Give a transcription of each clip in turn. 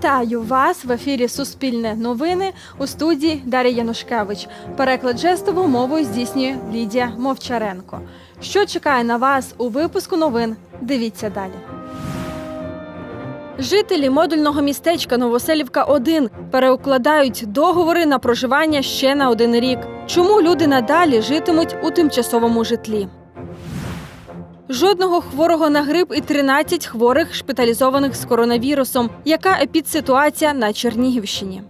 Вітаю вас в ефірі Суспільне новини у студії Дар'я Янушкевич. Переклад жестовою мовою здійснює Лідія Мовчаренко. Що чекає на вас у випуску новин? Дивіться далі. Жителі модульного містечка Новоселівка 1 переукладають договори на проживання ще на один рік. Чому люди надалі житимуть у тимчасовому житлі? Жодного хворого на грип і 13 хворих шпиталізованих з коронавірусом. Яка епідситуація на Чернігівщині?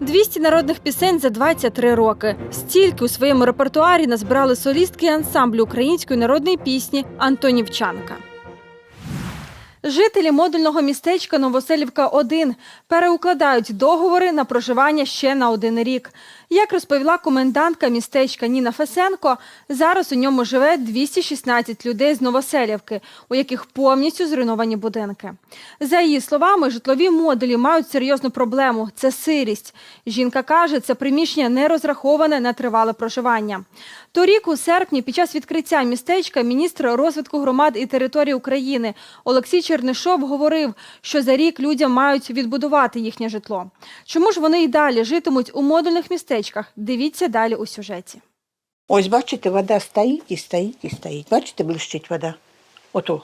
200 народних пісень за 23 роки. Стільки у своєму репертуарі назбирали солістки ансамблю української народної пісні Антонівчанка. Жителі модульного містечка Новоселівка 1 переукладають договори на проживання ще на один рік. Як розповіла комендантка містечка Ніна Фесенко, зараз у ньому живе 216 людей з Новоселівки, у яких повністю зруйновані будинки. За її словами, житлові модулі мають серйозну проблему це сирість. Жінка каже, це приміщення не розраховане на тривале проживання. Торік, у серпні, під час відкриття містечка, міністр розвитку громад і територій України Олексій Чернишов говорив, що за рік людям мають відбудувати їхнє житло. Чому ж вони й далі житимуть у модульних містечках? Дивіться далі у сюжеті. Ось бачите, вода стоїть і стоїть і стоїть. Бачите, блищить вода. Ото.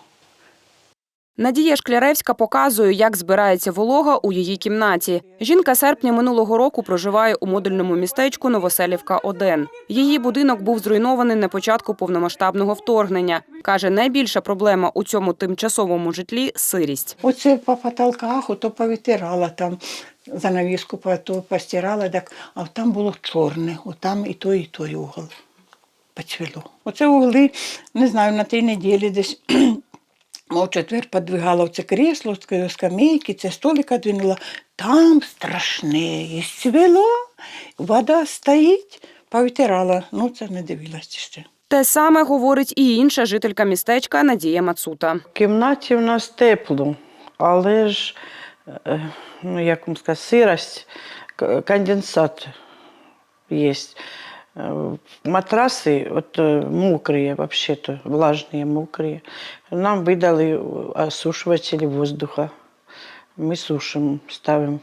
Надія Шкляревська показує, як збирається волога у її кімнаті. Жінка серпня минулого року проживає у модульному містечку Новоселівка 1 Її будинок був зруйнований на початку повномасштабного вторгнення. Каже, найбільша проблема у цьому тимчасовому житлі сирість. Оце по потолках, ото повитирала там, занавіску то постирала, так, а там було чорне, отам і той, і той угол. Поцвіло. Оце угли, не знаю, на тій неділі десь. Мов четвер подвигала оце крісло, ск- скамейки, це столика двинула. Там страшне, і цвіло, вода стоїть, повитирала. Ну, це не дивилася ще. Те саме говорить і інша жителька містечка Надія Мацута. В кімнаті в нас тепло, але ж, е, ну як вам сказати, сирость, конденсат є. Е, Матраси от, е, мокрые, вообще-то, влажные, мокрые. Нам видали осушувачі воздуха. Ми сушимо, ставимо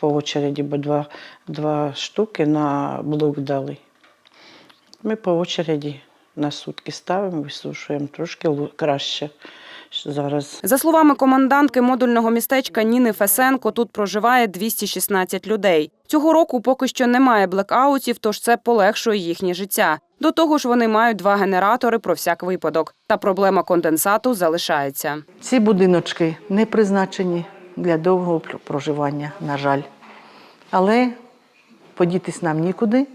по очереді, бо два, два штуки на блок дали. Ми по очереді на сутки ставимо, висушуємо трошки лу- краще зараз. За словами комендантки модульного містечка Ніни Фесенко, тут проживає 216 людей. Цього року поки що немає блекаутів, тож це полегшує їхнє життя. До того ж, вони мають два генератори про всяк випадок. Та проблема конденсату залишається. Ці будиночки не призначені для довгого проживання, на жаль. Але подітись нам нікуди,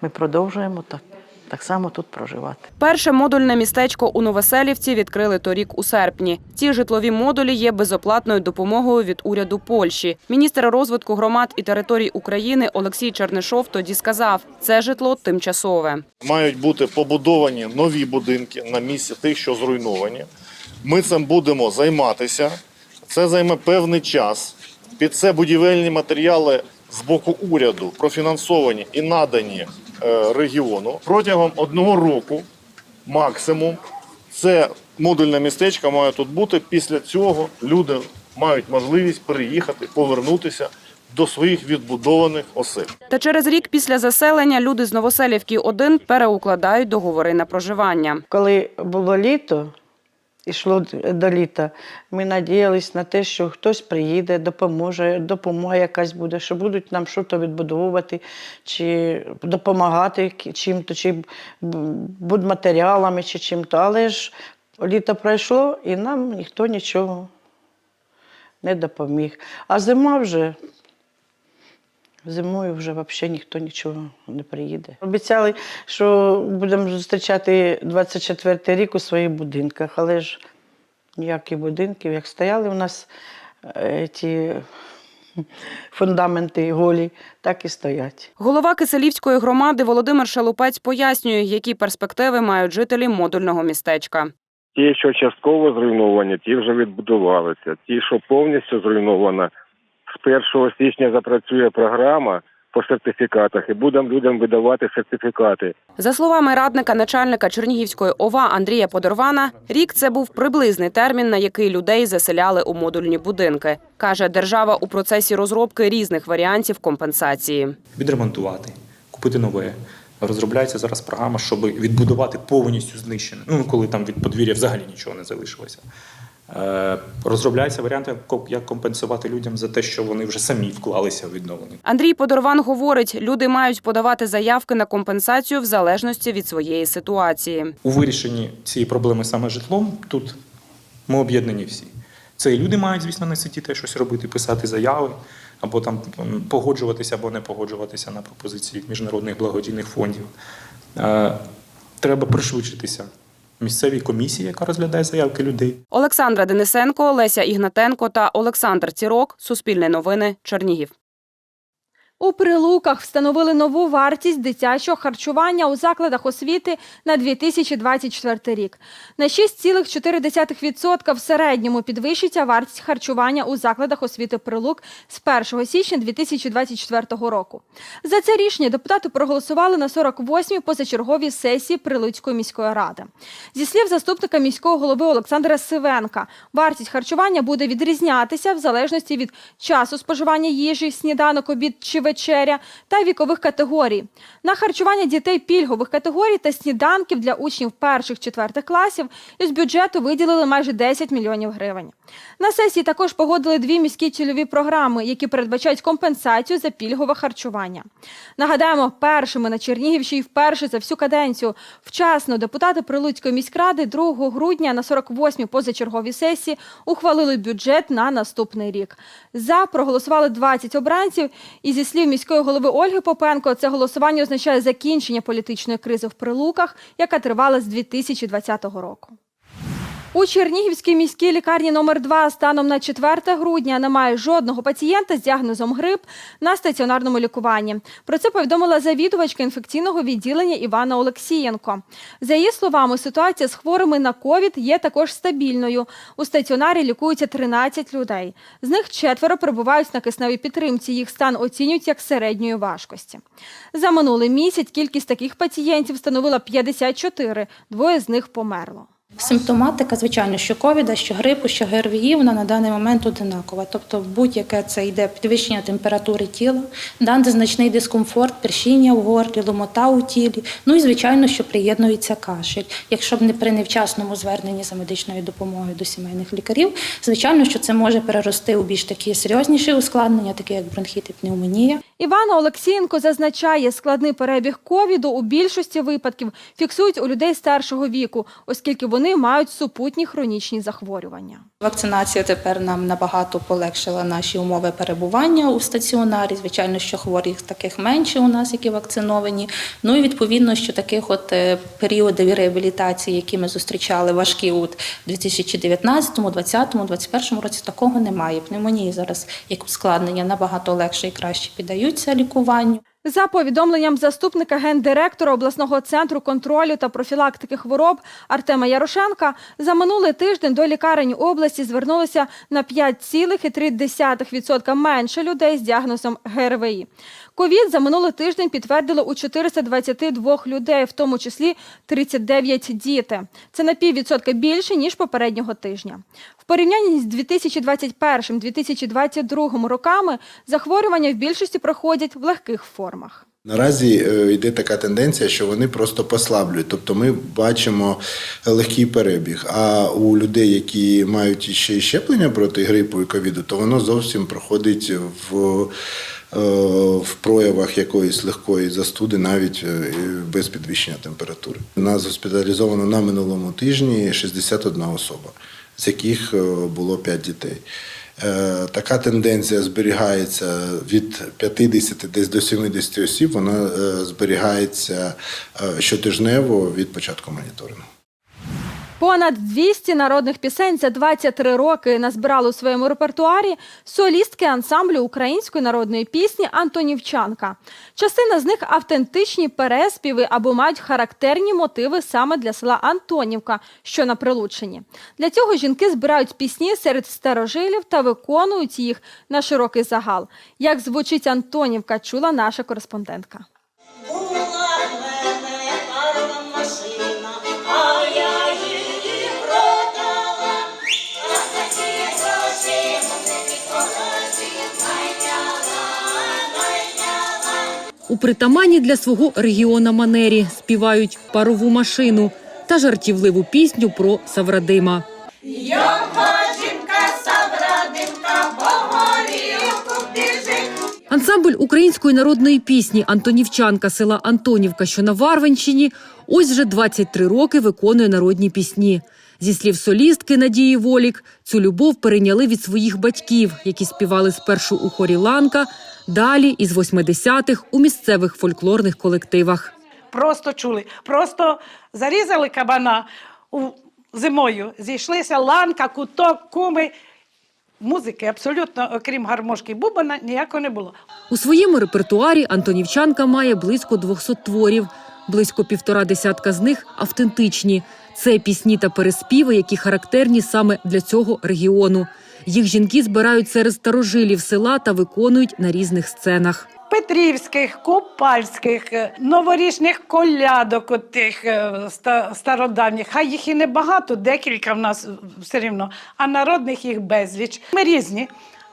ми продовжуємо так, так само тут проживати. Перше модульне містечко у Новоселівці відкрили торік у серпні. Ці житлові модулі є безоплатною допомогою від уряду Польщі. Міністр розвитку громад і територій України Олексій Чернишов тоді сказав, це житло тимчасове. Мають бути побудовані нові будинки на місці тих, що зруйновані. Ми цим будемо займатися. Це займе певний час. Під це будівельні матеріали з боку уряду профінансовані і надані регіону протягом одного року, максимум. Це модульне містечко має тут бути. Після цього люди мають можливість переїхати, повернутися до своїх відбудованих осель. Та через рік після заселення люди з Новоселівки 1 переукладають договори на проживання. Коли було літо, йшло до літа, ми надіялись на те, що хтось приїде, допоможе, допомога якась буде, що будуть нам щось відбудовувати, чи допомагати чим-то, чи будматеріалами, чи чим-то. Але ж літо пройшло і нам ніхто нічого не допоміг. А зима вже. Зимою вже взагалі ніхто нічого не приїде. Обіцяли, що будемо зустрічати 24 рік у своїх будинках, але ж ніяких будинків, як стояли у нас е, ті фундаменти голі, так і стоять. Голова Киселівської громади Володимир Шалупець пояснює, які перспективи мають жителі модульного містечка. Ті, що частково зруйновані, ті вже відбудувалися. Ті, що повністю зруйнована, з 1 січня запрацює програма по сертифікатах і будемо людям видавати сертифікати. За словами радника начальника Чернігівської ОВА Андрія Подорвана, рік це був приблизний термін, на який людей заселяли у модульні будинки. Каже, держава у процесі розробки різних варіантів компенсації. відремонтувати, купити нове. Розробляється зараз програма, щоб відбудувати повністю знищене. Ну, коли там від подвір'я взагалі нічого не залишилося. Е, розробляється варіант, як компенсувати людям за те, що вони вже самі вклалися в відновлення. Андрій Подорван говорить, люди мають подавати заявки на компенсацію в залежності від своєї ситуації. У вирішенні цієї проблеми саме житлом тут ми об'єднані всі. Це і люди мають, звісно, не сидіти щось робити, писати заяви, або там погоджуватися або не погоджуватися на пропозиції міжнародних благодійних фондів. Е, Треба пришвидшитися місцевій комісії, яка розглядає заявки людей. Олександра Денисенко, Леся Ігнатенко та Олександр Цірок. Суспільне новини. Чернігів. У Прилуках встановили нову вартість дитячого харчування у закладах освіти на 2024 рік. На 6,4% в середньому підвищиться вартість харчування у закладах освіти Прилук з 1 січня 2024 року. За це рішення депутати проголосували на 48-й позачерговій сесії Прилуцької міської ради. Зі слів заступника міського голови Олександра Сивенка, вартість харчування буде відрізнятися в залежності від часу споживання їжі, сніданок, обід чи вечеря та вікових категорій. На харчування дітей пільгових категорій та сніданків для учнів перших-четвертих класів із бюджету виділили майже 10 мільйонів гривень. На сесії також погодили дві міські цільові програми, які передбачають компенсацію за пільгове харчування. Нагадаємо, першими на Чернігівщині вперше за всю каденцію вчасно депутати Прилуцької міськради 2 грудня на 48-й позачерговій сесії ухвалили бюджет на наступний рік. За проголосували 20 обранців. І зі слів міської голови Ольги Попенко, це голосування означає закінчення політичної кризи в Прилуках, яка тривала з 2020 року. У Чернігівській міській лікарні номер 2 станом на 4 грудня немає жодного пацієнта з діагнозом грип на стаціонарному лікуванні. Про це повідомила завідувачка інфекційного відділення Івана Олексієнко. За її словами, ситуація з хворими на ковід є також стабільною. У стаціонарі лікуються 13 людей. З них четверо перебувають на кисневій підтримці. Їх стан оцінюють як середньої важкості. За минулий місяць кількість таких пацієнтів становила 54, двоє з них померло. Симптоматика, звичайно, що ковіда, що грипу, що ГРВІ, вона на даний момент одинакова. Тобто, будь-яке це йде підвищення температури тіла, даний значний дискомфорт, першіння в горлі, ломота у тілі. Ну і звичайно, що приєднується кашель. Якщо б не при невчасному зверненні за медичною допомогою до сімейних лікарів, звичайно, що це може перерости у більш такі серйозніші ускладнення, такі як бронхіт і пневмонія. Івана Олексієнко зазначає, складний перебіг ковіду у більшості випадків фіксують у людей старшого віку, оскільки вони мають супутні хронічні захворювання. Вакцинація тепер нам набагато полегшила наші умови перебування у стаціонарі. Звичайно, що хворих таких менше у нас, які вакциновані. Ну і відповідно, що таких от е, періодів реабілітації, які ми зустрічали важкі у 2019, 2020, 2021 році, такого немає. Пневмонії зараз як ускладнення набагато легше і краще піддаються лікуванню. За повідомленням заступника гендиректора обласного центру контролю та профілактики хвороб Артема Ярошенка, за минулий тиждень до лікарень області звернулося на 5,3% менше людей з діагнозом ГРВІ. Ковід за минулий тиждень підтвердили у 422 людей, в тому числі 39 діти. Це на піввідсотка більше ніж попереднього тижня. В порівнянні з 2021-2022 роками захворювання в більшості проходять в легких формах. Наразі е, йде така тенденція, що вони просто послаблюють. Тобто ми бачимо легкий перебіг. А у людей, які мають ще й щеплення проти грипу і ковіду, то воно зовсім проходить в, е, в проявах якоїсь легкої застуди, навіть е, без підвищення температури. Нас госпіталізовано на минулому тижні 61 особа, з яких було 5 дітей. Е, Така тенденція зберігається від 50 десь до 70 осіб. Вона е, зберігається е, щотижнево від початку моніторингу. Понад 200 народних пісень за 23 роки назбирали у своєму репертуарі солістки ансамблю української народної пісні Антонівчанка. Частина з них автентичні переспіви або мають характерні мотиви саме для села Антонівка, що на Прилуччині. Для цього жінки збирають пісні серед старожилів та виконують їх на широкий загал. Як звучить Антонівка, чула наша кореспондентка. У притаманні для свого регіона манері співають парову машину та жартівливу пісню про Саврадима. Ансамбль української народної пісні Антонівчанка села Антонівка, що на Варвенщині, ось вже 23 роки виконує народні пісні. Зі слів солістки Надії Волік, цю любов перейняли від своїх батьків, які співали спершу у хорі Ланка, далі із 80-х у місцевих фольклорних колективах. просто чули. Просто зарізали кабана у, зимою. Зійшлися ланка, куток, куми. Музики абсолютно, окрім гармошки і бубана, ніякого не було. У своєму репертуарі Антонівчанка має близько 200 творів. Близько півтора десятка з них автентичні. Це пісні та переспіви, які характерні саме для цього регіону. Їх жінки збирають серед старожилів села та виконують на різних сценах. Петрівських, купальських, е, новорічних колядок отих е, стародавніх. Хай їх і небагато, декілька в нас все рівно, а народних їх безліч. Ми різні.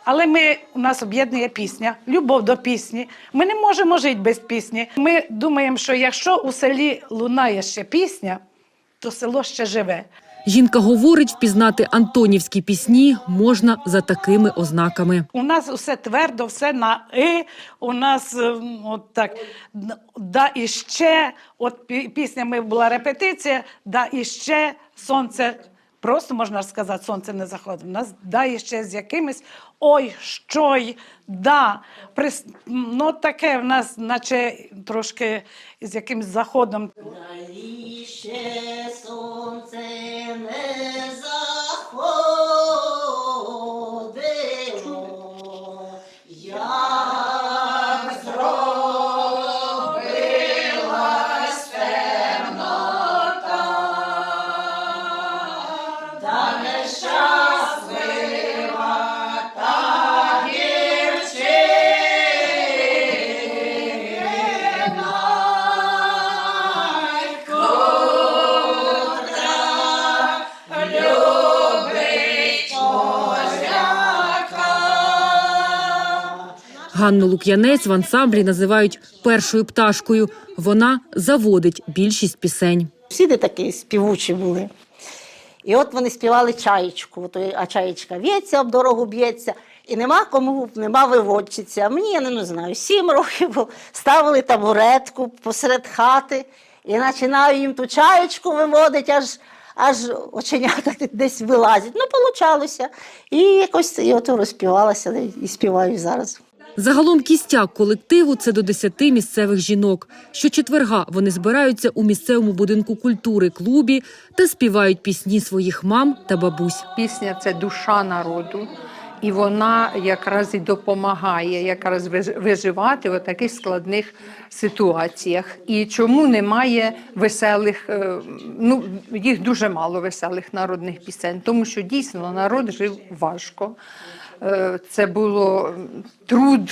Але ми, у нас об'єднує пісня, любов до пісні. Ми не можемо жити без пісні. Ми думаємо, що якщо у селі лунає ще пісня, то село ще живе. Жінка говорить, впізнати антонівські пісні можна за такими ознаками. У нас усе твердо, все на и. У нас ем, от так да і ще. От пі- пісня ми була репетиція, да і ще сонце. Просто можна сказати, сонце не заходить. Нас дає ще з якимись ой, що й, да. Прис... Ну таке в нас, наче трошки з якимсь заходом. І ще сонце не Ганну Лук'янець в ансамблі називають першою пташкою. Вона заводить більшість пісень. Всі де такі співучі були. І от вони співали чаєчку, Ото, а чаєчка в'ється, об дорогу б'ється. І нема кому, нема виводчиця. Мені, я не знаю, сім років ставили табуретку посеред хати і починаю їм ту чаєчку виводити, аж, аж оченята десь вилазять. Ну, получалося. І якось і ото розпівалася, і співаю зараз. Загалом кістяк колективу це до 10 місцевих жінок. Щочетверга вони збираються у місцевому будинку культури клубі та співають пісні своїх мам та бабусь. Пісня це душа народу, і вона якраз і допомагає якраз виж- виживати в таких складних ситуаціях. І чому немає веселих, е, ну їх дуже мало веселих народних пісень, тому що дійсно народ жив важко. Е, Це було труд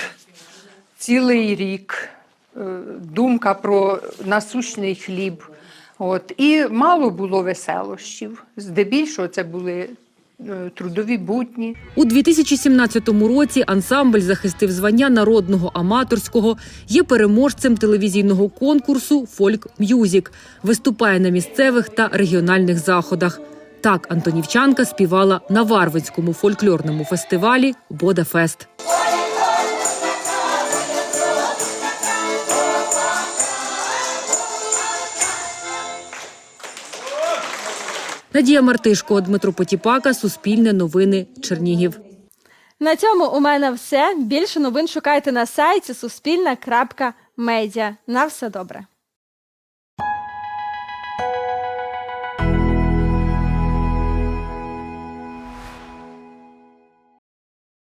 цілий рік, е, думка про насущний хліб. От. І мало було веселощів. Здебільшого це були е, трудові будні. У 2017 році ансамбль захистив звання народного аматорського, є переможцем телевізійного конкурсу Фольк М'юзік, виступає на місцевих та регіональних заходах. Так Антонівчанка співала на Варвинському фольклорному фестивалі Бодафест. Надія Мартишко, Дмитро Потіпака, Суспільне новини, Чернігів. На цьому у мене все. Більше новин шукайте на сайті суспільна.медіа. На все добре.